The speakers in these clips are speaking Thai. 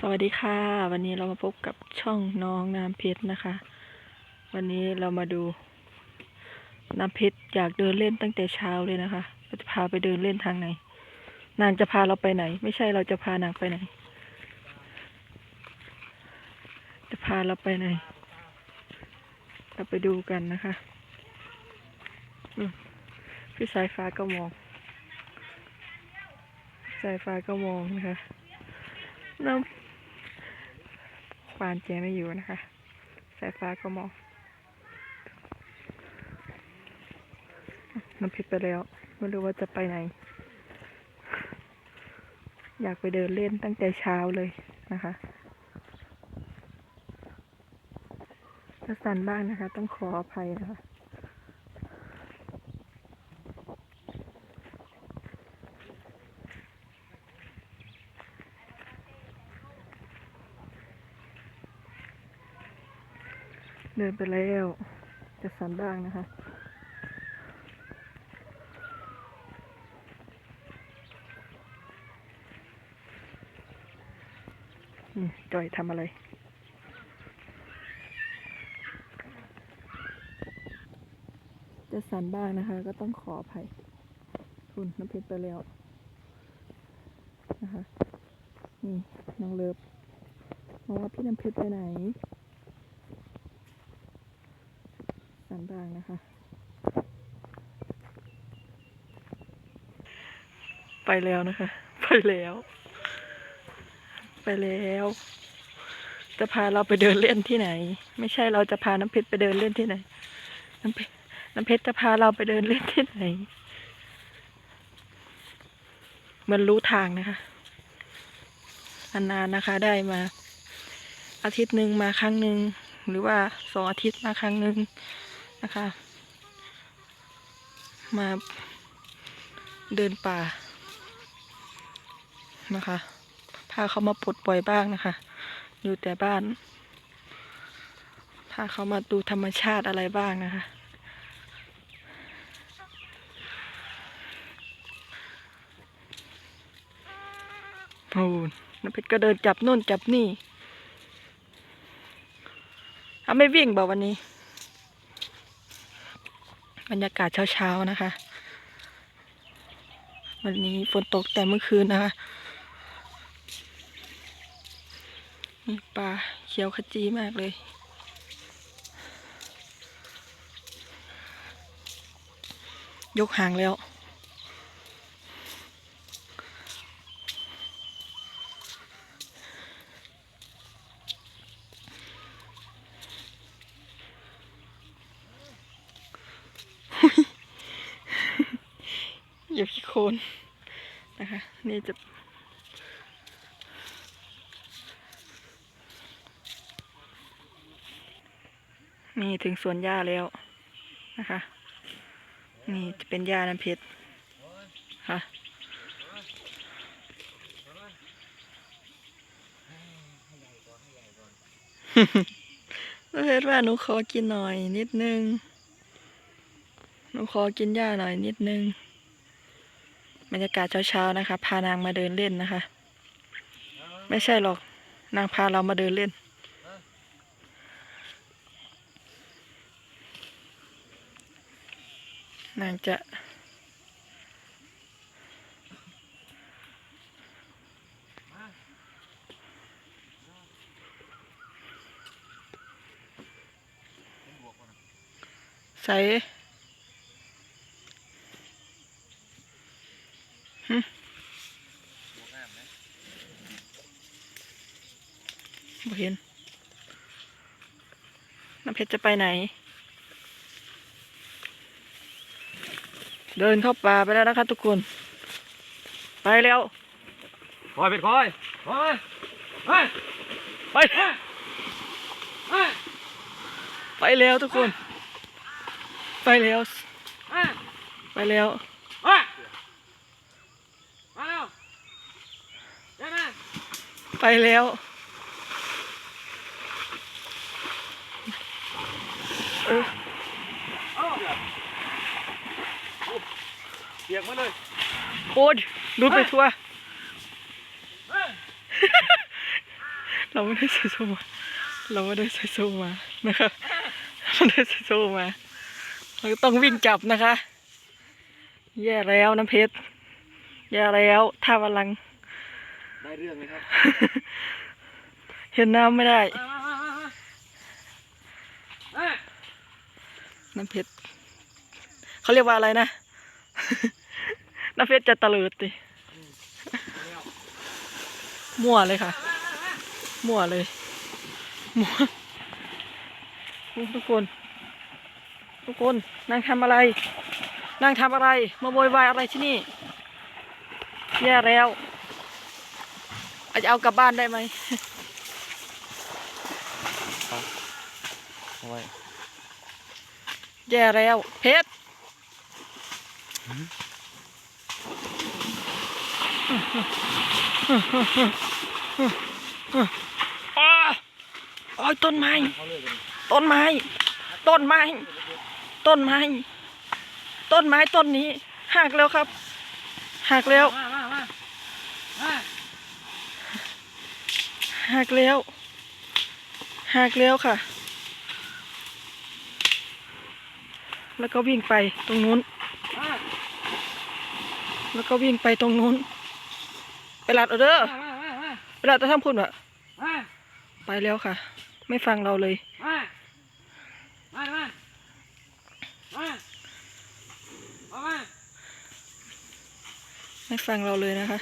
สวัสดีค่ะ วันนี้เรามาพบกับช่องน้องน้ำเพชรนะคะ วันนี้เรามาดู น้ำเพชรอยากเดินเล่นตั้งแต่เช้าเลยนะคะเราจะพาไปเดินเล่นทางไหน นางจะพาเราไปไหน ไม่ใช่เราจะพานางไปไหน จะพาเราไปไหน เราไปดูกันนะคะพี่สายฟ้าก็มอง สายฟ้าก็มองนะคะน้ำควานแจไม่อยู่นะคะ สายฟ้าก็มองน้ำเพชรไปแล้ว ไม่รู้ว่าจะไปไหน อยากไปเดินเล่นตั้งแต่เช้าเลยนะคะถ้าสั่นบ้างนะคะ ต้องขออภัยนะคะ เดินไปแล้วจะสันบ้างนะคะอืมจอยทำอะไรจะสั่นบ้างนะคะ ก็ต้องขออภัยคุณน้ำเพชรไปแล้วนะคะนี่น้องเลิฟมองว่าพี่น้ำเพชรไปไหนันบ้างนะคะ ไปแล้วนะคะ ไปแล้ว ไปแล้ว จะพาเราไปเดินเล่นที่ไหน ไม่ใช่เราจะพาน้ำเพชรไปเดินเล่นที่ไหน น้ำเพชรน้ำเพชรจะพาเราไปเดินเล่นที่ไหนมันรู้ทางนะคะนานๆนะคะได้มา อาทิตย์หนึ่งมาครั้งหนึ่งหรือว่าสองอาทิตย์มาครั้งหนึ่ง นะคะ มาเดินป่านะคะ พาเขามาปลดปล่อยบ้างนะคะ อยู่แต่บ้าน พาเขามาดูธรรมชาติอะไรบ้างนะคะ โอ้น้ำเพชรก็เดินจับนู่นจับนี่เอาไม่วิ่งบอกวันนี้ บรรยากาศเช้าๆนะคะ วันนี้ฝนตกแต่เมื่อคืนนะคะนี่ปลาเขียวขจีมากเลย ยกหางแล้ว เหยียบขี้โคลน นะคะ นี่จะ นี่ถึงสวนหญ้าแล้วนะคะ นี่จะเป็นหญ้าน้ำเพชรค่ะเพชรว่าหนูขอกินหน่อยนิดนึง หนูขอกินหญ้าหน่อยนิดนึง บรรยากาศเช้าๆนะคะ พานางมาเดินเล่นนะคะ ไม่ใช่หรอกนางพาเรามาเดินเล่น นางจะใส่ บ่เห็นน้ำเพชรจะไปไหน เดินเข้าป่าไปแล้วนะคะทุกคน ไปแล้วคอยเป็ดคอยคอยไปไปไปไปไปแล้วทุกคน ไปแล้วไปไปแล้วไปมาเร็วเดี๋ยวนะไปแล้ว เออเอาเปียกมาเลยโอ้ยดูไปทั่วเราไม่ได้ใส่โซ่มาเราไม่ได้ใส่โซ่มานะคะไม่ได้ใส่โซ่มาเราก็ต้องวิ่งจับนะคะ แย่แล้วน้ำเพชรแย่แล้วท่าพลังได้เรื่องเลยครับ เห็นน้ำไม่ได้ มามามามามา น้ำเพชรเขาเรียกว่าอะไรนะ น้ำเพชรจะตะเลิดดิมั่วเลยค่ะ มั่วเลยมั่วทุกคน ทุกคนนางทำอะไรนางทำอะไร มาโวยวายอะไรที่นี่ แย่แล้วอาจจะเอากลับบ้านได้ไหม เอาไว้ แย่แล้วเพชรอ้าโอ้ยต้นไม้ ต้นไม้ ต้นไม้ ต้นไม้ ต้นไม้ต้นนี้หักแล้วครับหักแล้วหักแล้วหักแล้วค่ะ แล้วก็วิ่งไปตรงนู้น แล้วก็วิ่งไปตรงนู้น ไปหลัดเอาเด้อไปหลัดจะทำคุณวะมาไปแล้วค่ะ ไม่ฟังเราเลยไม่ฟังเราเลยนะคะ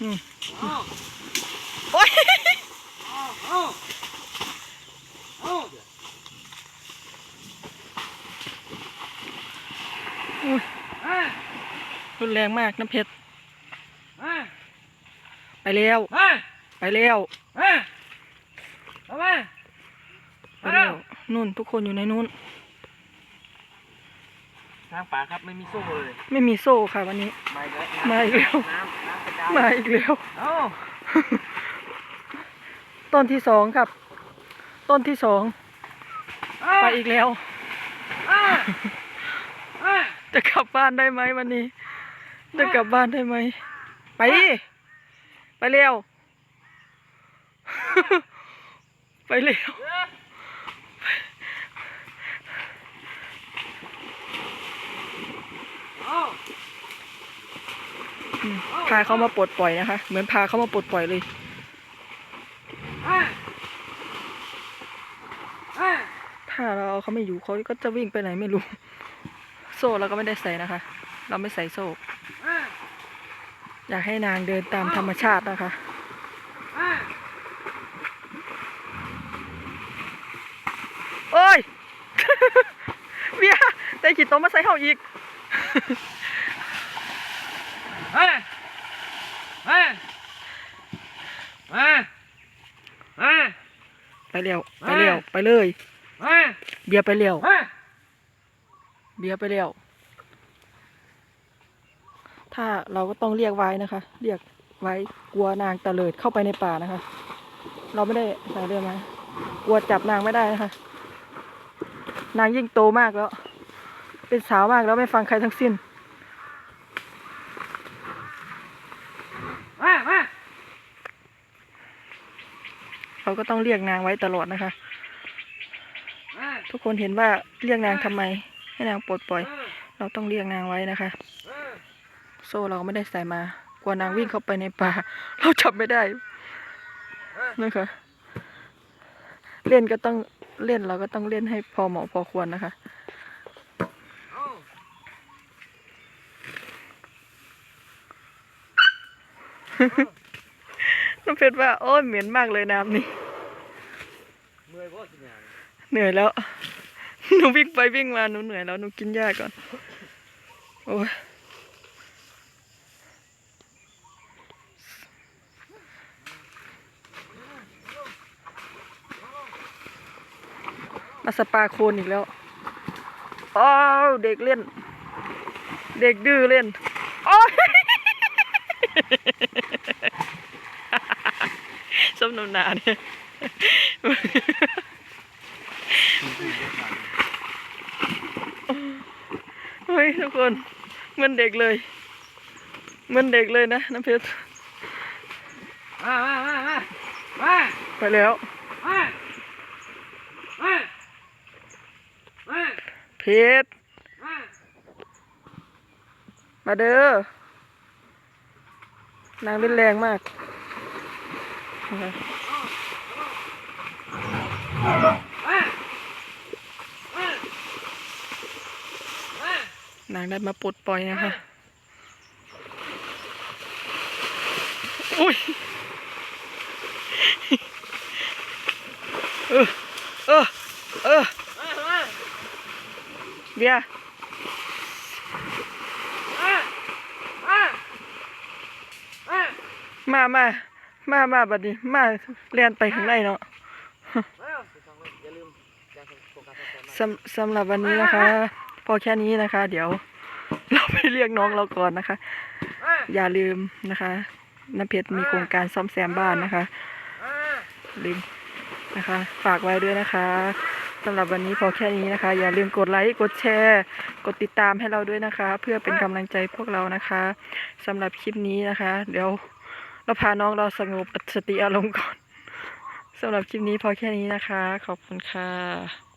อืมโอ๊ย เอาเอาเอา อุ๊ย มา รุนแรงมากน้ำเพชรมาไปแล้วมาไปแล้วมาเอามาไปแล้วนู่นทุกคนอยู่ในนู้นทางป่าครับไม่มีโซ่เลย ไม่มีโซ่ค่ะวันนี้มาอีกแล้วมาอีกแล้วน้ำน้ำกระจายมาอีกแล้วเอาต้นที่สองครับ ต้นที่สองเอาไปอีกแล้วเอาเอาจะกลับบ้านได้ไหมวันนี้ จะกลับบ้านได้ไหม ไปไปเร็ว ไปเร็ว พาเขามาปลดปล่อยนะคะ เหมือนพาเขามาปลดปล่อยเลยถ้าเราเอาเขาไม่อยู่เขาก็จะวิ่งไปไหนไม่รู้ โซ่เราก็ไม่ได้ใส่นะคะ เราไม่ใส่โซ่ อาอยากให้นางเดินตามธรรมชาตินะคะเอาโอ้ยเบียร์ได้ขีดโตะมาใส่เขาอีกมามามามาไปเร็วไปเร็วไปเลยมาเบียร์ไปเร็วมาเบียร์ไปเร็ว ถ้าเราก็ต้องเรียกไว้นะคะ เรียกไว้กลัวนางตะเลิดเข้าไปในป่านะคะ เราไม่ได้ใส่เรือมากลัวจับนางไม่ได้นะคะ นางยิ่งโตมากแล้ว เป็นสาวมากแล้วไม่ฟังใครทั้งสิ้นมามาเราก็ต้องเรียกนางไว้ตลอดนะคะมาทุกคนเห็นว่าเรียกนางทำไม ให้นางปลดปล่อย เราต้องเรียกนางไว้นะคะ โซ่เราไม่ได้ใส่มากลัวนางวิ่งเข้าไปในป่า เราจับไม่ได้นะคะเล่นก็ต้องเล่นเราก็ต้องเล่นให้พอเหมาะพอควรนะคะน้องเพชรว่า โอ้ยเหม็นมากเลยน้ำนี่เมื่อยเหนื่อยแล้ว หนูวิ่งไปวิ่งมาหนูเหนื่อยแล้วหนูกินหญ้าก่อน โอ้ย มาสปาโคนอีกแล้วอ้าวเด็กเล่น เด็กดื้อเล่นโอ้ยสมน้ำหนาเนี่ยเฮ้ยทุกคนเหมือนเด็กเลยเหมือนเด็กเลยนะน้ำเพชรมามามามาไปแล้วมามามา พชรมาเด้อนางเล่นแรงมากนางได้มาปลดปล่อยนะคะอุ้ยเออเออเออ เบียมามามามาบัดนี้ มาเรียนไปข้างในเนาะสสำสำหรับวันนี้นะคะ พอแค่นี้นะคะ เดี๋ยว เราไปเรียกน้องเราก่อนนะคะ อย่าลืมนะคะน้ำเพชรมีโครงการซ่อมแซมบ้านนะคะ ลืมนะคะ ฝากไว้ด้วยนะคะ สำหรับวันนี้พอแค่นี้นะคะ อย่าลืมกดไลค์กดแชร์ กดติดตามให้เราด้วยนะคะ เพื่อเป็นกำลังใจพวกเรานะคะสำหรับคลิปนี้นะคะ เดี๋ยวเราพาน้องเราสงบสติอารมณ์ก่อนสำหรับคลิปนี้พอแค่นี้นะคะ ขอบคุณค่ะ